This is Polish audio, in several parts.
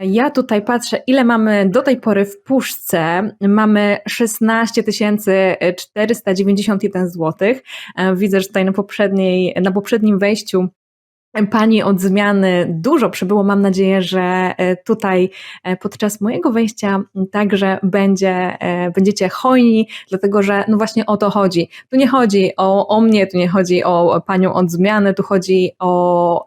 Ja tutaj patrzę, ile mamy do tej pory w puszce. Mamy 16 491 zł. Widzę, że tutaj na, poprzedniej, na poprzednim wejściu Pani od zmiany dużo przybyło. Mam nadzieję, że e, tutaj e, podczas mojego wejścia także będzie, e, będziecie hojni, dlatego że no właśnie o to chodzi. Tu nie chodzi o, o mnie, tu nie chodzi o panią od zmiany, tu chodzi o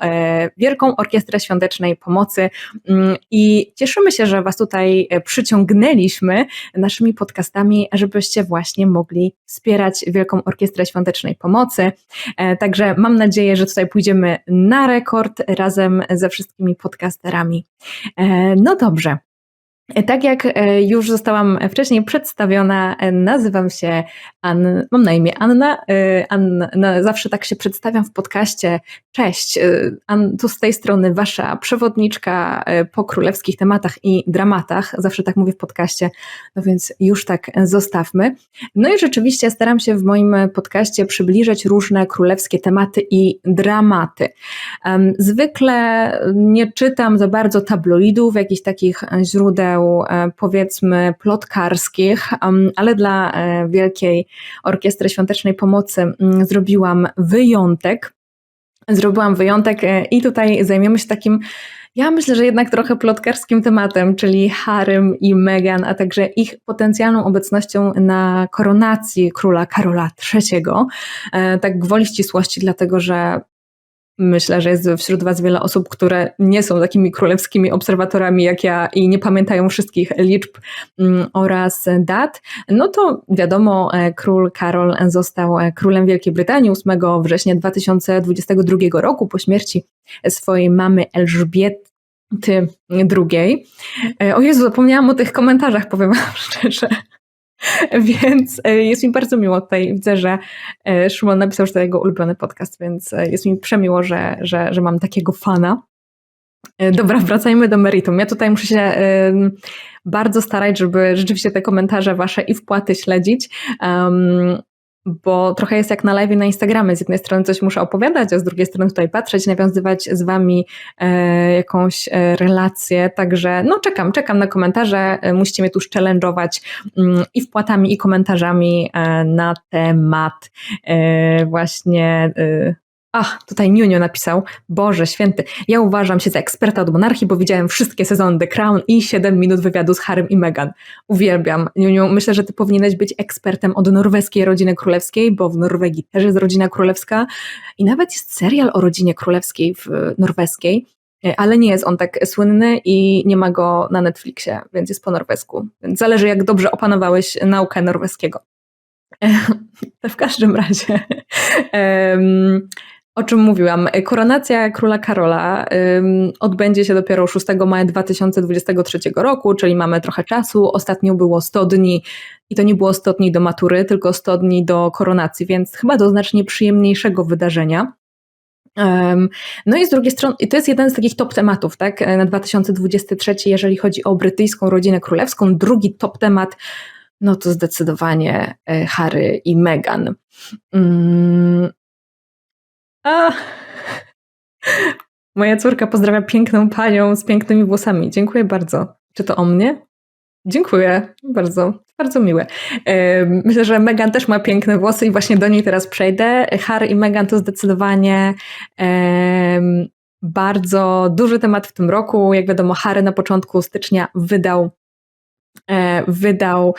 Wielką Orkiestrę Świątecznej Pomocy mm, i cieszymy się, że Was tutaj przyciągnęliśmy naszymi podcastami, żebyście właśnie mogli wspierać Wielką Orkiestrę Świątecznej Pomocy. Także mam nadzieję, że tutaj pójdziemy na rekord razem ze wszystkimi podcasterami. E, no dobrze. Tak jak e, już zostałam wcześniej przedstawiona, e, nazywam się Anna, mam na imię Anna. E, Anna. Zawsze tak się przedstawiam w podcaście. Cześć, An, tu z tej strony wasza przewodniczka po królewskich tematach i dramatach. Zawsze tak mówię w podcaście, no więc już tak zostawmy. No i rzeczywiście staram się w moim podcaście przybliżać różne królewskie tematy i dramaty. Zwykle nie czytam za bardzo tabloidów, jakichś takich źródeł, E, powiedzmy plotkarskich, ale dla e, Wielkiej Orkiestry Świątecznej Pomocy mm, zrobiłam wyjątek. Zrobiłam wyjątek e, i tutaj zajmiemy się takim ja myślę, że jednak trochę plotkarskim tematem, czyli Harrym i Meghan, a także ich potencjalną obecnością na koronacji króla Karola III. Tak gwoli ścisłości, dlatego że Myślę, że jest wśród Was wiele osób, które nie są takimi królewskimi obserwatorami jak ja i nie pamiętają wszystkich liczb mm, oraz dat. No to wiadomo, e, król Karol został e, królem Wielkiej Brytanii 8 września 2022 roku po śmierci swojej mamy Elżbiety II. E, o Jezu, zapomniałam o tych komentarzach, powiem wam szczerze. Więc e, jest mi bardzo miło tutaj. Widzę, że e, Szymon napisał, że to jego ulubiony podcast, więc e, jest mi przemiło, że, że, że mam takiego fana. Dobra, wracajmy do meritum. Ja tutaj muszę się bardzo starać, żeby rzeczywiście te komentarze wasze i wpłaty śledzić bo trochę jest jak na live na Instagramie. Z jednej strony coś muszę opowiadać, a z drugiej strony tutaj patrzeć, nawiązywać z Wami e, jakąś e, relację. Także no czekam, czekam na komentarze. E, musicie mnie tu challenge'ować mm, i wpłatami, i komentarzami e, na temat e, właśnie e, Ach, tutaj Niunio napisał, Boże święty, ja uważam się za eksperta od monarchii, bo widziałem wszystkie sezony The Crown i 7 minut wywiadu z Harrym i Meghan. Uwielbiam. Niuniu, myślę, że ty powinieneś być ekspertem od norweskiej rodziny królewskiej, bo w Norwegii też jest rodzina królewska i nawet jest serial o rodzinie królewskiej w norweskiej, ale nie jest on tak słynny i nie ma go na Netflixie, więc jest po norwesku. Więc zależy, jak dobrze opanowałeś naukę norweskiego. w każdym razie. O czym mówiłam? Koronacja króla Karola ym, odbędzie się dopiero 6 maja 2023 roku, czyli mamy trochę czasu. Ostatnio było 100 dni i to nie było 100 dni do matury, tylko 100 dni do koronacji, więc chyba do znacznie przyjemniejszego wydarzenia. Um, no i z drugiej strony, to jest jeden z takich top tematów, tak, na 2023, jeżeli chodzi o brytyjską rodzinę królewską. Drugi top temat, no to zdecydowanie e, Harry i Meghan. A. Moja córka pozdrawia piękną panią z pięknymi włosami. Dziękuję bardzo. Czy to o mnie? Dziękuję bardzo, bardzo miłe. Myślę, że Megan też ma piękne włosy i właśnie do niej teraz przejdę. Harry i Megan to zdecydowanie bardzo duży temat w tym roku. Jak wiadomo, Harry na początku stycznia wydał e, wydał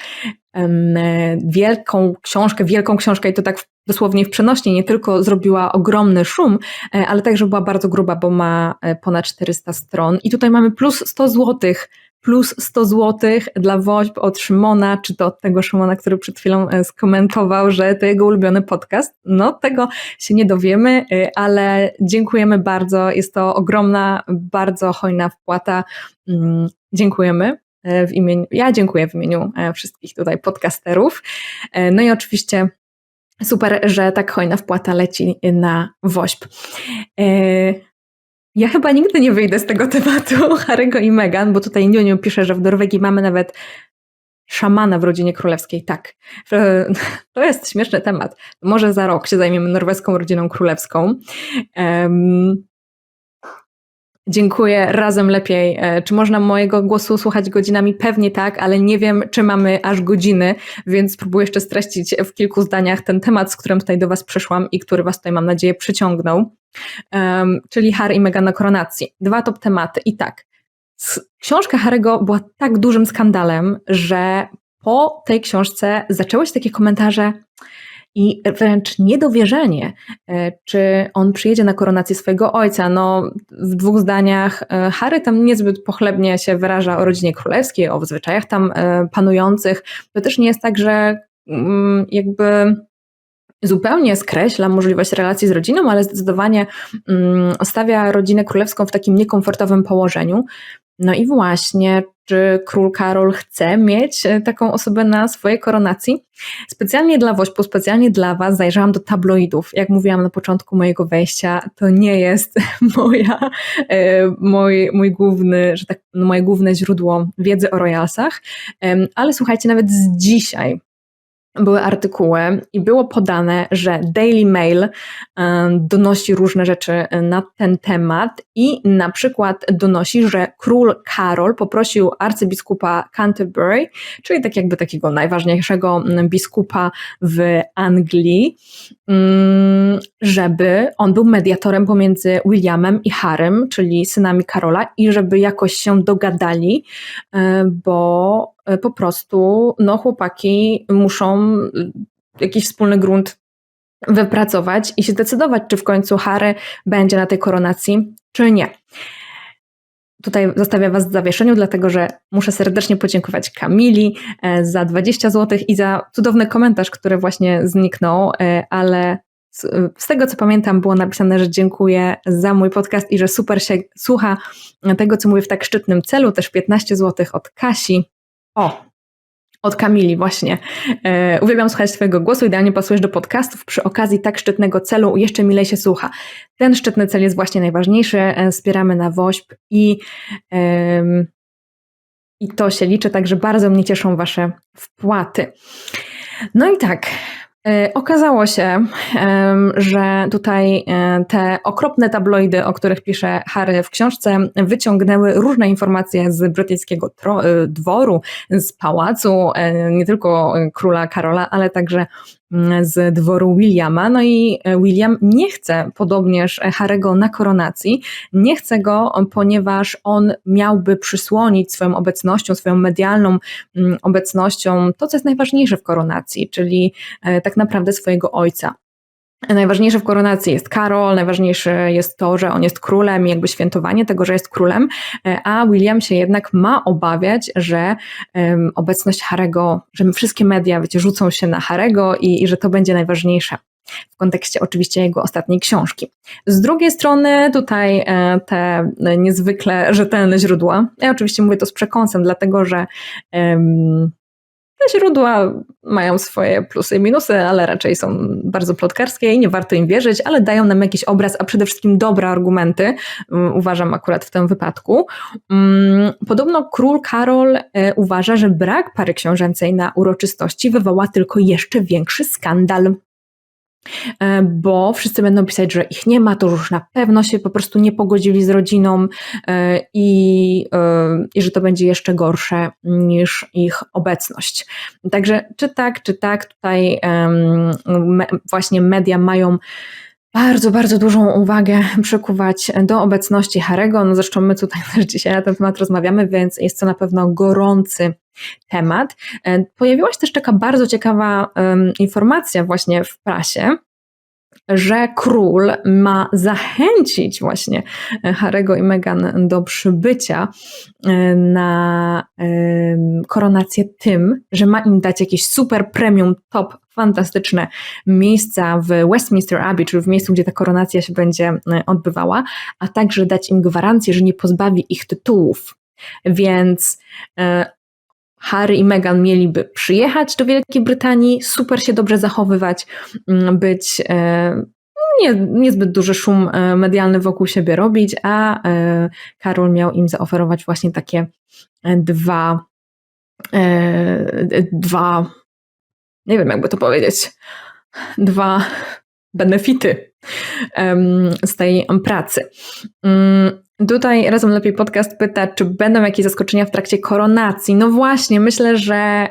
wielką książkę, wielką książkę i to tak dosłownie w przenośni, nie tylko zrobiła ogromny szum, e, ale także była bardzo gruba, bo ma e, ponad 400 stron. I tutaj mamy plus 100 złotych plus 100 złotych dla WOŚP od Szymona, czy to od tego Szymona, który przed chwilą e, skomentował, że to jego ulubiony podcast. No, tego się nie dowiemy, ale dziękujemy bardzo. Jest to ogromna, bardzo hojna wpłata. Mm, dziękujemy. W imieniu, ja dziękuję w imieniu wszystkich tutaj podcasterów. No i oczywiście Super, że tak hojna wpłata leci na WOŚP. E, ja chyba nigdy nie wyjdę z tego tematu Harry'ego i Meghan, bo tutaj Niuniu pisze, że w Norwegii mamy nawet szamana w rodzinie królewskiej. Tak, to jest śmieszny temat. Może za rok się zajmiemy norweską rodziną królewską. Dziękuję, razem lepiej. E, czy można mojego głosu słuchać godzinami? Pewnie tak, ale nie wiem, czy mamy aż godziny, więc spróbuję jeszcze streścić w kilku zdaniach ten temat, z którym tutaj do Was przyszłam i który Was tutaj, mam nadzieję, przyciągnął. Um, czyli Harry i Meghan na koronacji. Dwa top tematy. I tak, książka Harry'ego była tak dużym skandalem, że po tej książce zaczęły się takie komentarze, i wręcz niedowierzenie, e, czy on przyjedzie na koronację swojego ojca. No, w dwóch zdaniach e, Harry tam niezbyt pochlebnie się wyraża o rodzinie królewskiej, o zwyczajach tam e, panujących. To też nie jest tak, że mm, jakby zupełnie skreśla możliwość relacji z rodziną, ale zdecydowanie um, stawia rodzinę królewską w takim niekomfortowym położeniu. No i właśnie, czy król Karol chce mieć e, taką osobę na swojej koronacji? Specjalnie dla Wośpu, specjalnie dla Was zajrzałam do tabloidów. Jak mówiłam na początku mojego wejścia, to nie jest moja, e, mój, mój główny, że tak, moje główne źródło wiedzy o royalsach, ale słuchajcie, nawet z dzisiaj były artykuły i było podane, że Daily Mail donosi różne rzeczy na ten temat i na przykład donosi, że król Karol poprosił arcybiskupa Canterbury, czyli tak jakby takiego najważniejszego biskupa w Anglii, mm, żeby on był mediatorem pomiędzy Williamem i Harrym, czyli synami Karola i żeby jakoś się dogadali, e, bo po prostu no, chłopaki muszą y, jakiś wspólny grunt wypracować i się zdecydować, czy w końcu Harry będzie na tej koronacji, czy nie. Tutaj zostawiam Was w zawieszeniu, dlatego że muszę serdecznie podziękować Kamili e, za 20 zł i za cudowny komentarz, który właśnie zniknął, e, ale z tego co pamiętam, było napisane, że dziękuję za mój podcast i że super się słucha tego, co mówię w tak szczytnym celu. Też 15 zł od Kasi. O, od Kamili właśnie. E, uwielbiam słuchać Twojego głosu, idealnie pasujesz do podcastów. Przy okazji tak szczytnego celu jeszcze milej się słucha. Ten szczytny cel jest właśnie najważniejszy. E, wspieramy na WOŚP i, e, i to się liczy, także bardzo mnie cieszą Wasze wpłaty. No i tak, okazało się, że tutaj e, te okropne tabloidy, o których pisze Harry w książce, wyciągnęły różne informacje z brytyjskiego e, dworu, z pałacu, nie tylko króla Karola, ale także z dworu Williama. No i William nie chce podobnież Harego na koronacji. Nie chce go, ponieważ on miałby przysłonić swoją obecnością, swoją medialną mm, obecnością to, co jest najważniejsze w koronacji, czyli e, tak naprawdę swojego ojca. Najważniejsze w koronacji jest Karol, najważniejsze jest to, że on jest królem i jakby świętowanie tego, że jest królem, a William się jednak ma obawiać, że um, obecność Harego, że wszystkie media wiecie, rzucą się na Harego i, i że to będzie najważniejsze w kontekście oczywiście jego ostatniej książki. Z drugiej strony tutaj e, te niezwykle rzetelne źródła, ja oczywiście mówię to z przekąsem, dlatego że te źródła mają swoje plusy i minusy, ale raczej są bardzo plotkarskie i nie warto im wierzyć, ale dają nam jakiś obraz, a przede wszystkim dobre argumenty, mm, uważam akurat w tym wypadku. Mm, podobno król Karol e, uważa, że brak pary książęcej na uroczystości wywoła tylko jeszcze większy skandal. E, bo wszyscy będą pisać, że ich nie ma, to już na pewno się po prostu nie pogodzili z rodziną e, i, e, i że to będzie jeszcze gorsze niż ich obecność. Także czy tak, czy tak, tutaj właśnie media mają bardzo, bardzo dużą uwagę przykuwać do obecności Harego. No zresztą my tutaj też dzisiaj na ten temat rozmawiamy, więc jest to na pewno gorący temat. E, pojawiła się też taka bardzo ciekawa um, informacja właśnie w prasie, że król ma zachęcić właśnie Harego i Meghan do przybycia e, na koronację tym, że ma im dać jakieś super premium top fantastyczne miejsca w Westminster Abbey, czyli w miejscu, gdzie ta koronacja się będzie e, odbywała, a także dać im gwarancję, że nie pozbawi ich tytułów. Więc e, Harry i Meghan mieliby przyjechać do Wielkiej Brytanii, super się dobrze zachowywać, mm, być e, nie, niezbyt duży szum medialny wokół siebie robić, a Karol miał im zaoferować właśnie takie dwa, dwa nie wiem jakby to powiedzieć, dwa benefity z tej pracy. Mm, Tutaj Razem Lepiej Podcast pyta, czy będą jakieś zaskoczenia w trakcie koronacji. No właśnie, myślę, że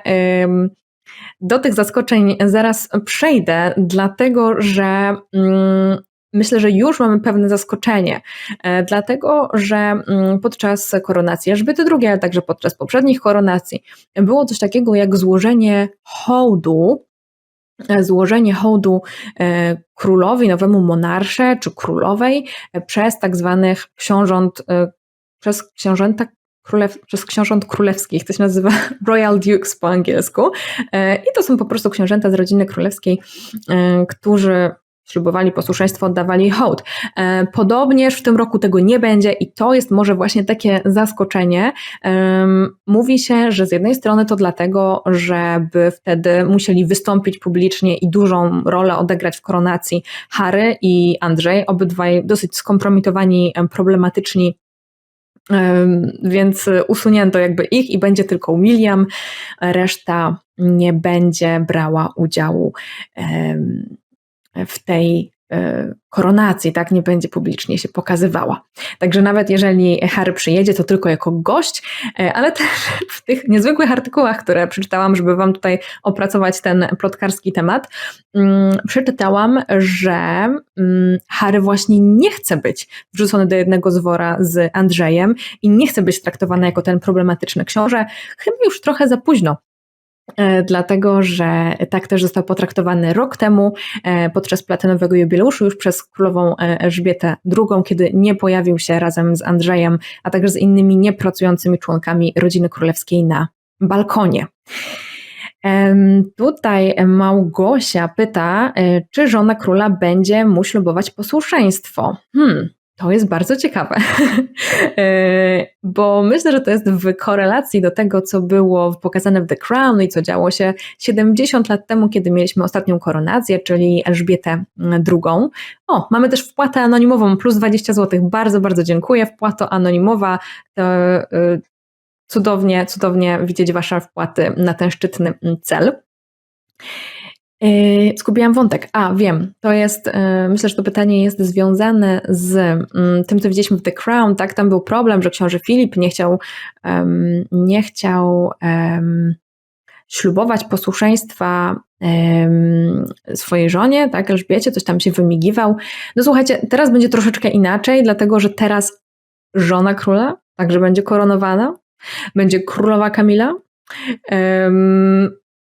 do tych zaskoczeń zaraz przejdę, dlatego że ym, Myślę, że już mamy pewne zaskoczenie, e, dlatego że mm, podczas koronacji Elżbiety II, ale także podczas poprzednich koronacji było coś takiego jak złożenie hołdu złożenie hołdu e, królowi, nowemu monarsze czy królowej przez tak zwanych książąt, przez książęta królew, przez książąt królewskich, to się nazywa Royal Dukes po angielsku. I to są po prostu książęta z rodziny królewskiej, którzy ślubowali posłuszeństwo, oddawali hołd. E, podobnież w tym roku tego nie będzie i to jest może właśnie takie zaskoczenie. Mówi się, że z jednej strony to dlatego, żeby wtedy musieli wystąpić publicznie i dużą rolę odegrać w koronacji Harry i Andrzej, obydwaj dosyć skompromitowani, problematyczni więc usunięto jakby ich i będzie tylko William, reszta nie będzie brała udziału w tej e, koronacji, tak, nie będzie publicznie się pokazywała. Także nawet jeżeli Harry przyjedzie, to tylko jako gość, e, ale też w tych niezwykłych artykułach, które przeczytałam, żeby Wam tutaj opracować ten plotkarski temat, mm, przeczytałam, że mm, Harry właśnie nie chce być wrzucony do jednego zwora z Andrzejem i nie chce być traktowany jako ten problematyczny książę, chyba już trochę za późno dlatego że tak też został potraktowany rok temu e, podczas platynowego jubileuszu już przez królową e, Elżbietę II, kiedy nie pojawił się razem z Andrzejem, a także z innymi niepracującymi członkami rodziny królewskiej na balkonie. Tutaj Małgosia pyta, czy żona króla będzie mu ślubować posłuszeństwo. Hmm, to jest bardzo ciekawe, e, bo myślę, że to jest w korelacji do tego, co było pokazane w The Crown i co działo się 70 lat temu, kiedy mieliśmy ostatnią koronację, czyli Elżbietę II. O, mamy też wpłatę anonimową plus 20 zł. Bardzo, bardzo dziękuję. Wpłata anonimowa to e, cudownie, cudownie widzieć Wasze wpłaty na ten szczytny cel. Yy, zgubiłam wątek. A, wiem. To jest, yy, myślę, że to pytanie jest związane z mm, tym, co widzieliśmy w The Crown, tak? Tam był problem, że książę Filip nie chciał, nie chciał ślubować posłuszeństwa swojej żonie, tak, Elżbiecie, coś tam się wymigiwał. No słuchajcie, teraz będzie troszeczkę inaczej, dlatego, że teraz żona króla także będzie koronowana, będzie królowa Kamila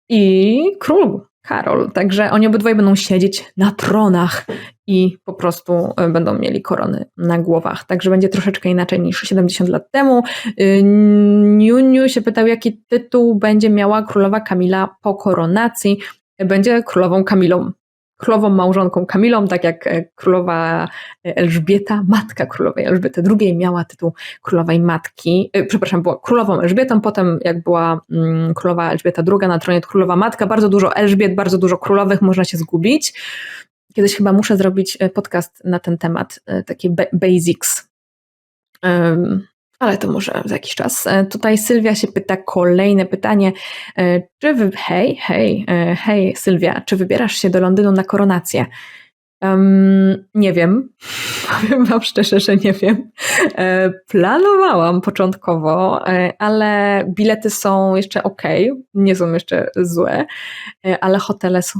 i król Karol. Także oni obydwaj będą siedzieć na tronach i po prostu e, będą mieli korony na głowach. Także będzie troszeczkę inaczej niż 70 lat temu. Y, Niuniu się pytał, jaki tytuł będzie miała królowa Kamila po koronacji. Będzie królową Kamilą królową małżonką Kamilą, tak jak e, królowa Elżbieta, matka królowej Elżbiety II miała tytuł królowej matki, e, przepraszam, była królową Elżbietą, potem jak była mm, królowa Elżbieta II na tronie królowa matka, bardzo dużo Elżbiet, bardzo dużo królowych, można się zgubić. Kiedyś chyba muszę zrobić e, podcast na ten temat, takie basics. Ale to może za jakiś czas. E, tutaj Sylwia się pyta kolejne pytanie. E, czy wy... Hej, hej, e, hej Sylwia, czy wybierasz się do Londynu na koronację? Um, nie wiem. Powiem Wam szczerze, że nie wiem. Planowałam początkowo, ale bilety są jeszcze ok, nie są jeszcze złe, ale hotele są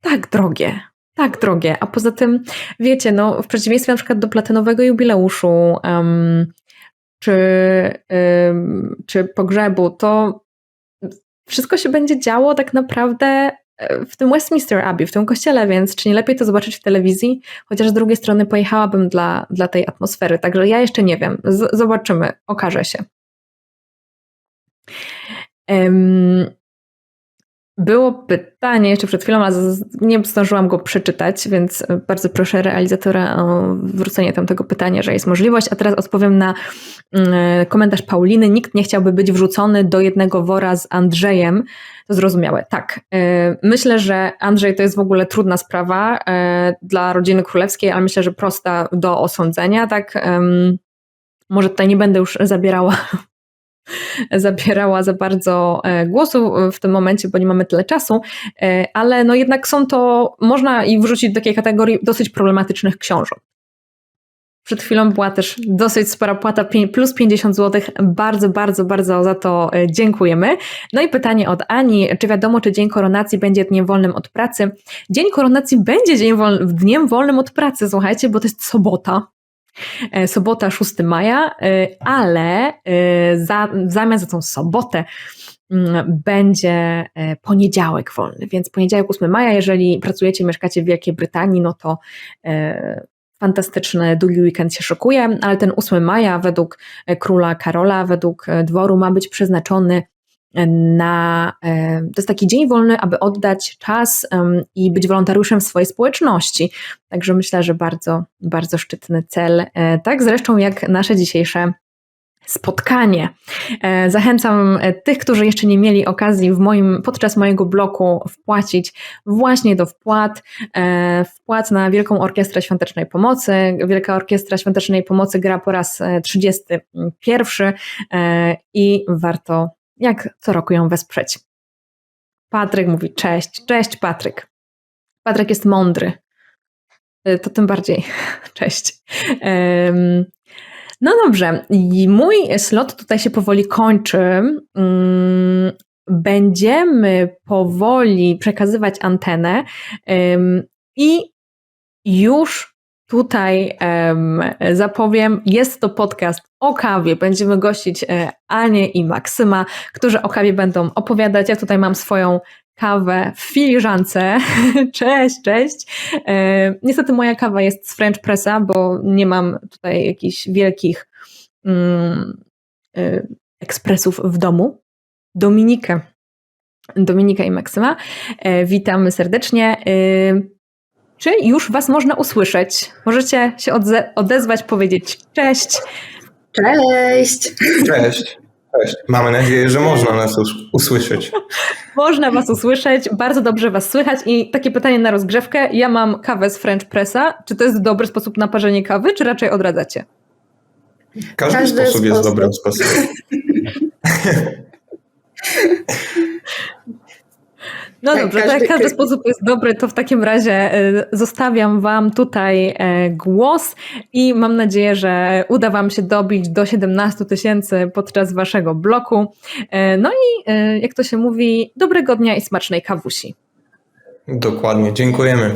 tak drogie. Tak drogie, a poza tym, wiecie, no, w przeciwieństwie na przykład do platynowego jubileuszu, um, czy, czy pogrzebu, to wszystko się będzie działo tak naprawdę e, w tym Westminster Abbey, w tym kościele, więc czy nie lepiej to zobaczyć w telewizji? Chociaż z drugiej strony pojechałabym dla, dla tej atmosfery, także ja jeszcze nie wiem. Z zobaczymy, okaże się. Było pytanie jeszcze przed chwilą, a nie zdążyłam go przeczytać, więc e, bardzo proszę realizatora o wrócenie tam tego pytania, że jest możliwość. A teraz odpowiem na mm, e, komentarz Pauliny. Nikt nie chciałby być wrzucony do jednego wora z Andrzejem. To zrozumiałe. Tak. E, myślę, że Andrzej to jest w ogóle trudna sprawa dla rodziny królewskiej, ale myślę, że prosta do osądzenia. Tak. Może tutaj nie będę już zabierała zabierała za bardzo e, głosu w tym momencie, bo nie mamy tyle czasu, e, ale no jednak są to, można ich wrzucić do takiej kategorii dosyć problematycznych książek. Przed chwilą była też dosyć spora płata, plus 50 zł. Bardzo, bardzo, bardzo za to e, dziękujemy. No i pytanie od Ani, czy wiadomo, czy dzień koronacji będzie dniem wolnym od pracy? Dzień koronacji będzie dniem wolnym od pracy, słuchajcie, bo to jest sobota. E, sobota 6 maja, e, ale za, w zamian za tą sobotę mm, będzie poniedziałek wolny, więc poniedziałek 8 maja, jeżeli pracujecie, mieszkacie w Wielkiej Brytanii, no to fantastyczny, długi weekend się szokuje, ale ten 8 maja według e, króla Karola, według e, dworu ma być przeznaczony e, na, to jest taki dzień wolny, aby oddać czas i być wolontariuszem w swojej społeczności. Także myślę, że bardzo, bardzo szczytny cel. Tak zresztą jak nasze dzisiejsze spotkanie. E, zachęcam e, tych, którzy jeszcze nie mieli okazji w moim, podczas mojego bloku wpłacić właśnie do wpłat. E, wpłat na Wielką Orkiestrę Świątecznej Pomocy. Wielka Orkiestra Świątecznej Pomocy gra po raz 31 i warto jak co roku ją wesprzeć. Patryk mówi cześć, cześć Patryk. Patryk jest mądry. To tym bardziej cześć. No dobrze, i mój slot tutaj się powoli kończy. Mm, będziemy powoli przekazywać antenę i już tutaj zapowiem, jest to podcast o kawie. Będziemy gościć e, Anię i Maksyma, którzy o kawie będą opowiadać. Ja tutaj mam swoją kawę w filiżance. cześć, cześć. E, niestety moja kawa jest z French Pressa, bo nie mam tutaj jakichś wielkich mm, e, ekspresów w domu. Dominikę. Dominika i Maksyma. Witamy serdecznie. Czy już Was można usłyszeć? Możecie się odezwać, powiedzieć cześć. Cześć. Cześć. Cześć. Mamy nadzieję, że można nas usłyszeć. Można Was usłyszeć, bardzo dobrze Was słychać i takie pytanie na rozgrzewkę. Ja mam kawę z French Pressa. Czy to jest dobry sposób na parzenie kawy, czy raczej odradzacie? Każdy, Każdy sposób, sposób jest dobrym sposobem. No tak, dobrze, każdy... tak każdy sposób jest dobry, to w takim razie e, zostawiam Wam tutaj e, głos i mam nadzieję, że uda Wam się dobić do 17 tysięcy podczas Waszego bloku. E, no i jak to się mówi, dobrego dnia i smacznej kawusi. Dokładnie, dziękujemy.